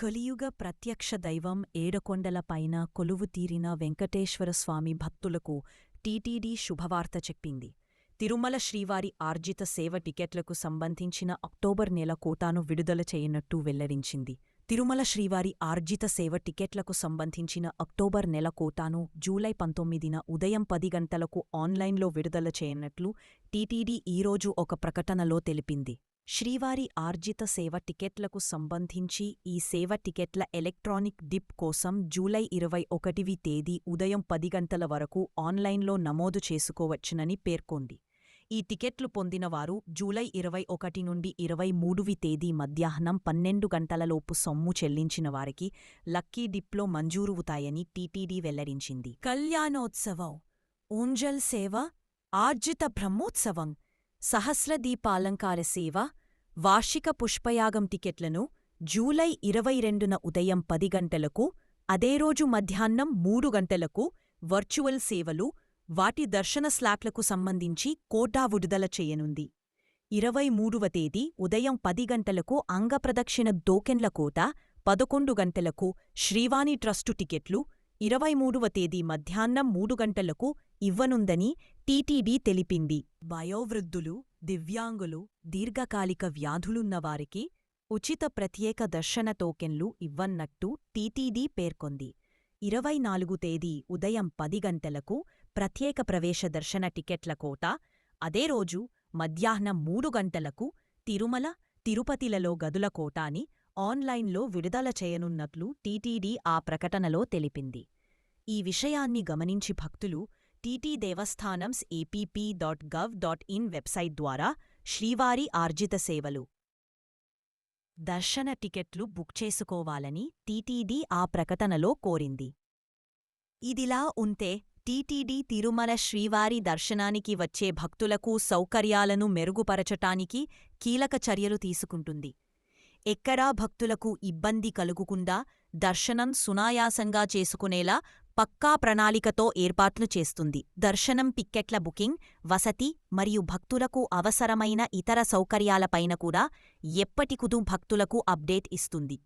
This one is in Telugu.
కలియుగ ప్రత్యక్ష దైవం ఏడకొండలపైన కొలువుతీరిన వెంకటేశ్వరస్వామి భక్తులకు టీటీడీ శుభవార్త చెప్పింది. తిరుమల శ్రీవారి ఆర్జిత సేవ టికెట్లకు సంబంధించిన అక్టోబర్ నెల కోటాను విడుదల చేయనట్టు వెల్లడించింది. తిరుమల శ్రీవారి ఆర్జిత సేవ టికెట్లకు సంబంధించిన అక్టోబర్ నెల కోటాను జూలై పంతొమ్మిదిన ఉదయం పది గంటలకు ఆన్లైన్లో విడుదల చేయనట్లు టీటీడీ ఈరోజు ఒక ప్రకటనలో తెలిపింది. శ్రీవారి ఆర్జిత సేవ టికెట్లకు సంబంధించి ఈ సేవ టికెట్ల ఎలక్ట్రానిక్ డిప్ కోసం జూలై ఇరవై ఒకటివి తేదీ ఉదయం పది గంటల వరకు ఆన్లైన్లో నమోదు చేసుకోవచ్చునని పేర్కొంది. ఈ టికెట్లు పొందినవారు జూలై ఇరవై ఒకటి నుండి ఇరవై మూడువి తేదీ మధ్యాహ్నం పన్నెండు గంటలలోపు సొమ్ము చెల్లించిన వారికి లక్కీ డిప్లో మంజూరువుతాయని టీటీడీ వెల్లడించింది. కళ్యాణోత్సవం ఊంజల్ సేవ ఆర్జిత బ్రహ్మోత్సవం సహస్రదీపాలంకార సేవ వార్షిక పుష్పయాగం టికెట్లను జూలై ఇరవై రెండున ఉదయం పది గంటలకు అదే రోజు మధ్యాహ్నం మూడు గంటలకు వర్చువల్ సేవలు వాటి దర్శన స్లాట్లకు సంబంధించి కోటా విడుదల చేయనుంది. ఇరవై మూడవ తేదీ ఉదయం పది గంటలకు అంగప్రదక్షిణ దోకెన్ల కోట పదకొండు గంటలకు శ్రీవాణి ట్రస్టు టికెట్లు ఇరవై మూడవ తేదీ మధ్యాహ్నం మూడు గంటలకు ఇవ్వనుందని టీటీడీ తెలిపింది. వయోవృద్ధులు దివ్యాంగులు దీర్ఘకాలిక వ్యాధులున్నవారికి ఉచిత ప్రత్యేక దర్శన టోకెన్లు ఇవ్వన్నట్టు టీటీడీ పేర్కొంది. ఇరవై నాలుగు తేదీ ఉదయం పది గంటలకు ప్రత్యేక ప్రవేశ దర్శన టికెట్ల కోట అదే రోజు మధ్యాహ్నం మూడు గంటలకు తిరుమల తిరుపతిలలో గదుల కోటాని ఆన్లైన్లో విడుదల చేయనున్నట్లు టీటీడీ ఆ ప్రకటనలో తెలిపింది. ఈ విషయాన్ని గమనించి భక్తులు TT Devasthanams APP dot gov dot in website ద్వారా శ్రీవారి ఆర్జిత సేవలు దర్శన టికెట్లు బుక్ చేసుకోవాలని టీటీడీ ఆ ప్రకటనలో కోరింది. ఇదిలా ఉంటే టీటీడీ తిరుమల శ్రీవారి దర్శనానికి వచ్చే భక్తులకు సౌకర్యాలను మెరుగుపరచటానికి కీలక చర్యలు తీసుకుంటుంది. ఎక్కడా భక్తులకు ఇబ్బంది కలుగుకుండా దర్శనం సునాయాసంగా చేసుకునేలా పక్కా ప్రణాళికతో ఏర్పాట్లు చేస్తుంది. దర్శనం పిక్కెట్ల బుకింగ్ వసతి మరియు భక్తులకు అవసరమైన ఇతర సౌకర్యాలపైన కూడా ఎప్పటికుదు భక్తులకు అప్డేట్ ఇస్తుంది.